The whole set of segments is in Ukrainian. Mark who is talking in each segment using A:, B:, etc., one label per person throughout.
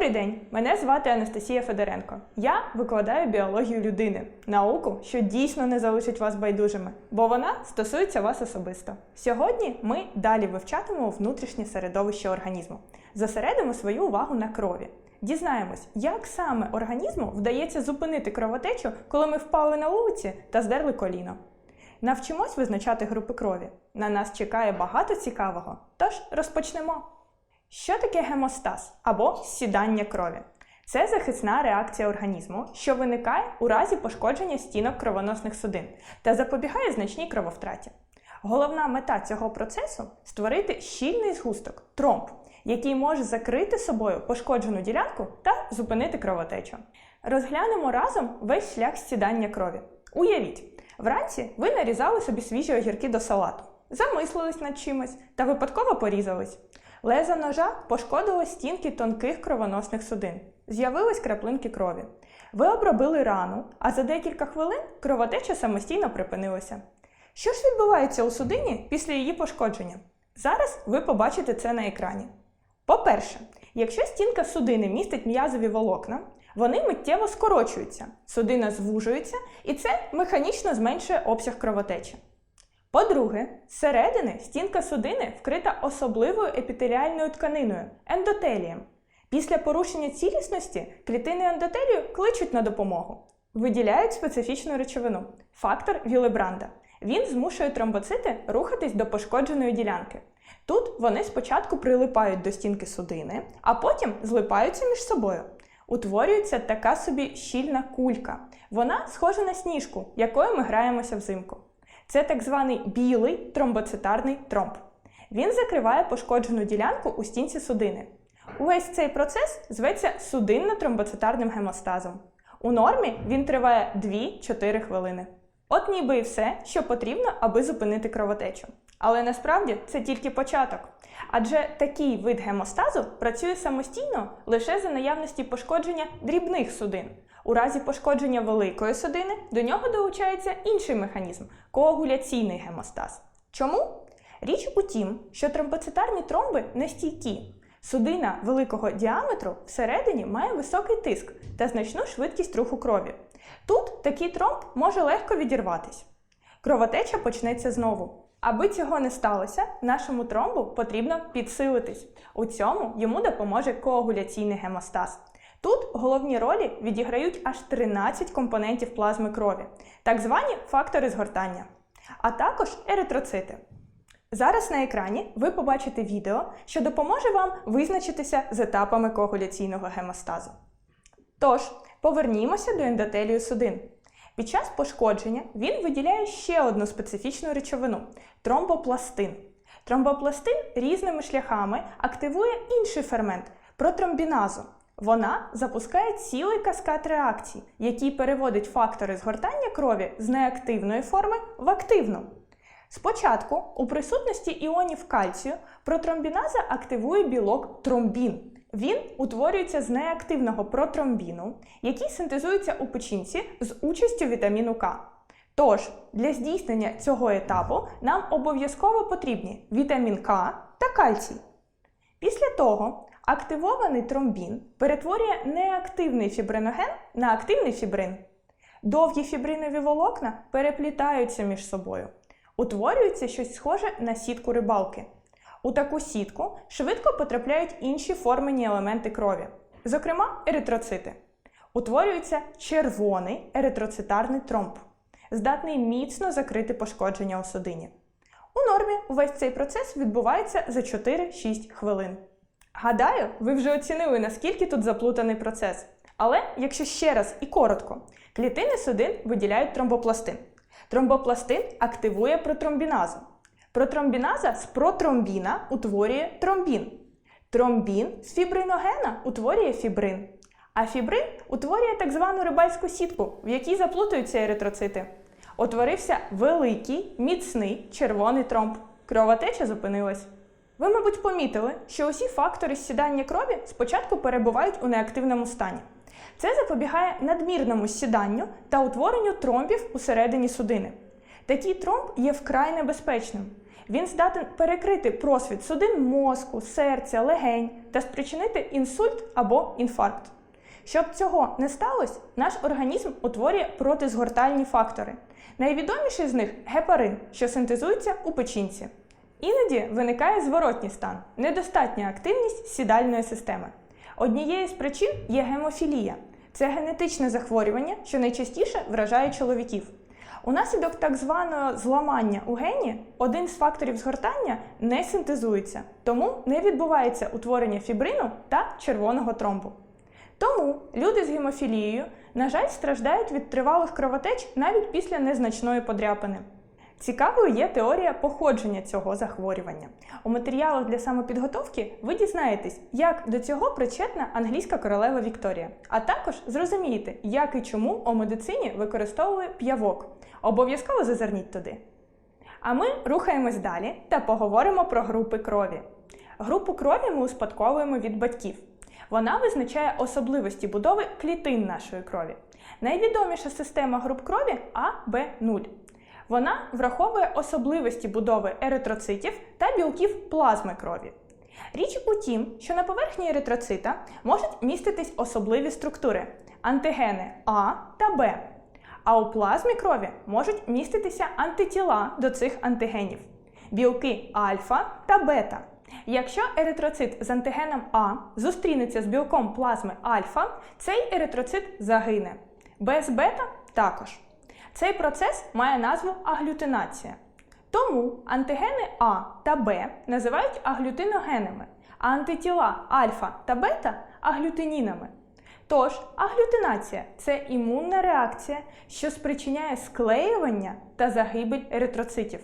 A: Добрий день! Мене звати Анастасія Федоренко. Я викладаю біологію людини, науку, що дійсно не залишить вас байдужими, бо вона стосується вас особисто. Сьогодні ми далі вивчатимемо внутрішнє середовище організму. Зосередимо свою увагу на крові. Дізнаємось, як саме організму вдається зупинити кровотечу, коли ми впали на вулиці та здерли коліно. Навчимось визначати групи крові. На нас чекає багато цікавого. Тож розпочнемо. Що таке гемостаз або сідання крові? Це захисна реакція організму, що виникає у разі пошкодження стінок кровоносних судин та запобігає значній крововтраті. Головна мета цього процесу створити щільний згусток тромб, який може закрити собою пошкоджену ділянку та зупинити кровотечу. Розглянемо разом весь шлях сідання крові. Уявіть, вранці ви нарізали собі свіжі огірки до салату, замислились над чимось та випадково порізались. Леза ножа пошкодило стінки тонких кровоносних судин. З'явились краплинки крові. Ви обробили рану, а за декілька хвилин кровотеча самостійно припинилася. Що ж відбувається у судині після її пошкодження? Зараз ви побачите це на екрані. По-перше, якщо стінка судини містить м'язові волокна, вони миттєво скорочуються, судина звужується, і це механічно зменшує обсяг кровотечі. По-друге, зсередини стінка судини вкрита особливою епітеліальною тканиною ендотелієм. Після порушення цілісності клітини ендотелію кличуть на допомогу. Виділяють специфічну речовину фактор Вілебранда. Він змушує тромбоцити рухатись до пошкодженої ділянки. Тут вони спочатку прилипають до стінки судини, а потім злипаються між собою. Утворюється така собі щільна кулька. Вона схожа на сніжку, якою ми граємося взимку. Це так званий білий тромбоцитарний тромб. Він закриває пошкоджену ділянку у стінці судини. Увесь цей процес зветься судинно-тромбоцитарним гемостазом. У нормі він триває 2-4 хвилини. От ніби і все, що потрібно, аби зупинити кровотечу. Але насправді це тільки початок. Адже такий вид гемостазу працює самостійно лише за наявності пошкодження дрібних судин. У разі пошкодження великої судини до нього долучається інший механізм коагуляційний гемостаз. Чому? Річ у тім, що тромбоцитарні тромби нестійкі. Судина великого діаметру всередині має високий тиск та значну швидкість руху крові. Тут такий тромб може легко відірватись. Кровотеча почнеться знову. Аби цього не сталося, нашому тромбу потрібно підсилитись. У цьому йому допоможе коагуляційний гемостаз. Тут головні ролі відіграють аж 13 компонентів плазми крові, так звані фактори згортання, а також еритроцити. Зараз на екрані ви побачите відео, що допоможе вам визначитися з етапами коагуляційного гемостазу. Тож, повернімося до ендотелію судин. Під час пошкодження він виділяє ще одну специфічну речовину тромбопластин. Тромбопластин різними шляхами активує інший фермент протромбіназу. Вона запускає цілий каскад реакцій, який переводить фактори згортання крові з неактивної форми в активну. Спочатку, у присутності іонів кальцію, протромбіназа активує білок тромбін. Він утворюється з неактивного протромбіну, який синтезується у печінці з участю вітаміну К. Тож, для здійснення цього етапу нам обов'язково потрібні вітамін К та кальцій. Після того активований тромбін перетворює неактивний фібриноген на активний фібрин. Довгі фібринові волокна переплітаються між собою. Утворюється щось схоже на сітку рибалки. У таку сітку швидко потрапляють інші формені елементи крові, зокрема еритроцити. Утворюється червоний еритроцитарний тромб, здатний міцно закрити пошкодження у судині. У нормі увесь цей процес відбувається за 4-6 хвилин. Гадаю, ви вже оцінили, наскільки тут заплутаний процес. Але якщо ще раз і коротко, клітини судин виділяють тромбопластин. Тромбопластин активує протромбіназу. Протромбіназа з протромбіна утворює тромбін. Тромбін з фібриногена утворює фібрин. А фібрин утворює так звану рибальську сітку, в якій заплутаються еритроцити. Утворився великий, міцний червоний тромб. Кровотеча зупинилась. Ви, мабуть, помітили, що усі фактори сідання крові спочатку перебувають у неактивному стані. Це запобігає надмірному сіданню та утворенню тромбів усередині судини. Такий тромб є вкрай небезпечним. Він здатен перекрити просвіт судин мозку, серця, легень та спричинити інсульт або інфаркт. Щоб цього не сталося, наш організм утворює протизгортальні фактори. Найвідоміший з них гепарин, що синтезується у печінці. Іноді виникає зворотній стан недостатня активність сідальної системи. Однією з причин є гемофілія. Це генетичне захворювання, що найчастіше вражає чоловіків. Унаслідок так званого зламання у гені один з факторів згортання не синтезується, тому не відбувається утворення фібрину та червоного тромбу. Тому люди з гемофілією, на жаль, страждають від тривалих кровотеч навіть після незначної подряпини. Цікавою є теорія походження цього захворювання. У матеріалах для самопідготовки ви дізнаєтесь, як до цього причетна англійська королева Вікторія, а також зрозумієте, як і чому у медицині використовує п'явок. Обов'язково зазирніть туди. А ми рухаємось далі та поговоримо про групи крові. Групу крові ми успадковуємо від батьків. Вона визначає особливості будови клітин нашої крові. Найвідоміша система груп крові АБ0. Вона враховує особливості будови еритроцитів та білків плазми крові. Річ у тім, що на поверхні еритроцита можуть міститись особливі структури антигени А та Б. А у плазмі крові можуть міститися антитіла до цих антигенів білки альфа та бета. Якщо еритроцит з антигеном А зустрінеться з білком плазми альфа, цей еритроцит загине. Без бета також. Цей процес має назву аглютинація. Тому антигени А та Б називають аглютиногенами, а антитіла альфа та бета аглютинінами. Тож, аглютинація це імунна реакція, що спричиняє склеювання та загибель еритроцитів.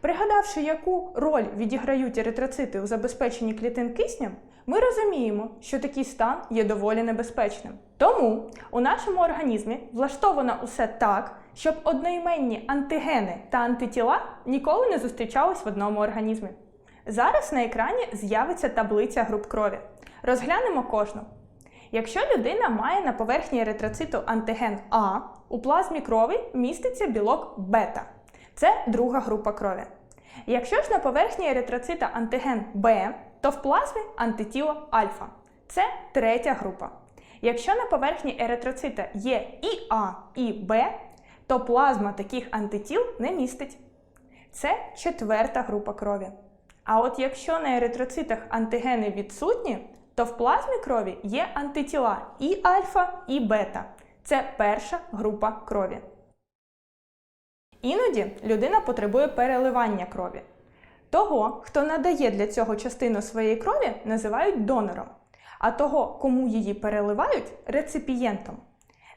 A: Пригадавши, яку роль відіграють еритроцити у забезпеченні клітин киснем, ми розуміємо, що такий стан є доволі небезпечним. Тому у нашому організмі влаштовано усе так, щоб одноіменні антигени та антитіла ніколи не зустрічались в одному організмі. Зараз на екрані з'явиться таблиця груп крові. Розглянемо кожну. Якщо людина має на поверхні еритроциту антиген А, у плазмі крові міститься білок бета. Це друга група крові. Якщо ж на поверхні еритроцита антиген Б, то в плазмі антитіло альфа. Це третя група. Якщо на поверхні еритроцита є і А, і Б, то плазма таких антитіл не містить. Це четверта група крові. А от якщо на еритроцитах антигени відсутні, то в плазмі крові є антитіла і альфа, і бета. Це перша група крові. Іноді людина потребує переливання крові. Того, хто надає для цього частину своєї крові, називають донором, а того, кому її переливають реципієнтом.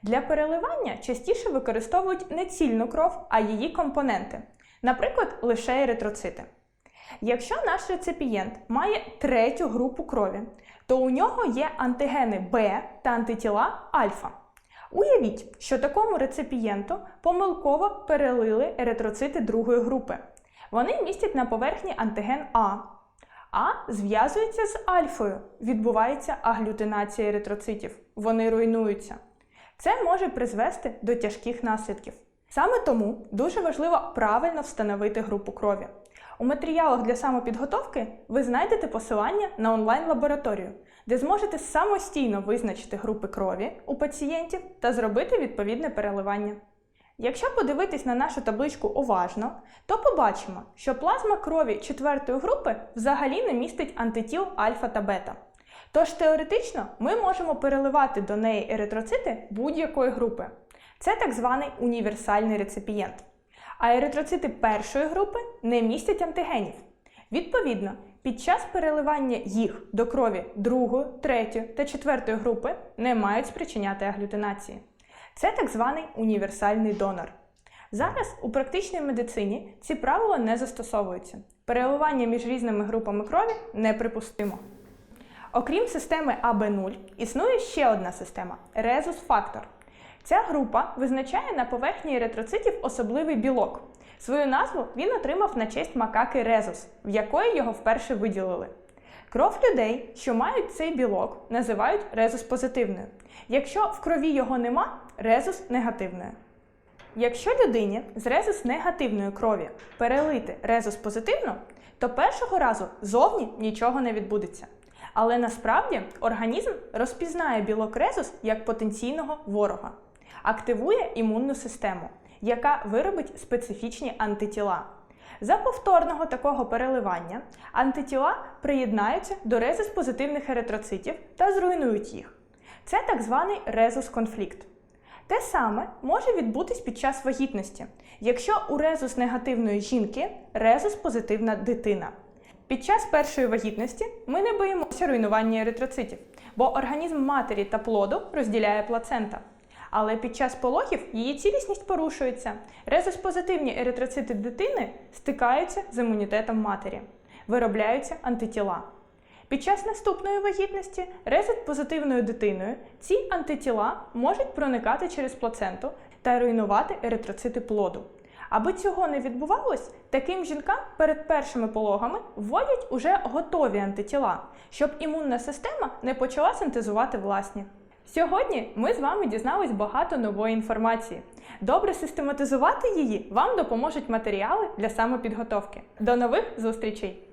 A: Для переливання частіше використовують не цільну кров, а її компоненти, наприклад, лише еритроцити. Якщо наш реципієнт має третю групу крові, то у нього є антигени Б та антитіла альфа. Уявіть, що такому реципієнту помилково перелили еритроцити другої групи. Вони містять на поверхні антиген А. А зв'язується з альфою. Відбувається аглютинація еритроцитів. Вони руйнуються. Це може призвести до тяжких наслідків. Саме тому дуже важливо правильно встановити групу крові. У матеріалах для самопідготовки ви знайдете посилання на онлайн-лабораторію, де зможете самостійно визначити групи крові у пацієнтів та зробити відповідне переливання. Якщо подивитись на нашу табличку уважно, то побачимо, що плазма крові четвертої групи взагалі не містить антитіл альфа та бета. Тож теоретично ми можемо переливати до неї еритроцити будь-якої групи. Це так званий універсальний реципієнт. А еритроцити першої групи не містять антигенів. Відповідно, під час переливання їх до крові другої, третьої та четвертої групи не мають спричиняти аглютинації. Це так званий універсальний донор. Зараз у практичній медицині ці правила не застосовуються. Переливання між різними групами крові неприпустимо. Окрім системи АБ0, існує ще одна система резус-фактор. Ця група визначає на поверхні еритроцитів особливий білок. Свою назву він отримав на честь макаки резус, в якої його вперше виділили. Кров людей, що мають цей білок, називають резус позитивною. Якщо в крові його нема, резус негативною. Якщо людині з резус негативної крові перелити резус позитивну, то першого разу зовні нічого не відбудеться. Але насправді організм розпізнає білок резус як потенційного ворога, активує імунну систему, яка виробить специфічні антитіла. За повторного такого переливання антитіла приєднаються до резус-позитивних еритроцитів та зруйнують їх. Це так званий резус-конфлікт. Те саме може відбутись під час вагітності, якщо у резус негативної жінки резус позитивна дитина. Під час першої вагітності ми не боїмося руйнування еритроцитів, бо організм матері та плоду розділяє плацента. Але під час пологів її цілісність порушується. Резус-позитивні еритроцити дитини стикаються з імунітетом матері, виробляються антитіла. Під час наступної вагітності резус позитивною дитиною ці антитіла можуть проникати через плаценту та руйнувати еритроцити плоду. Аби цього не відбувалось, таким жінкам перед першими пологами вводять уже готові антитіла, щоб імунна система не почала синтезувати власні. Сьогодні ми з вами дізнались багато нової інформації. Добре систематизувати її вам допоможуть матеріали для самопідготовки. До нових зустрічей!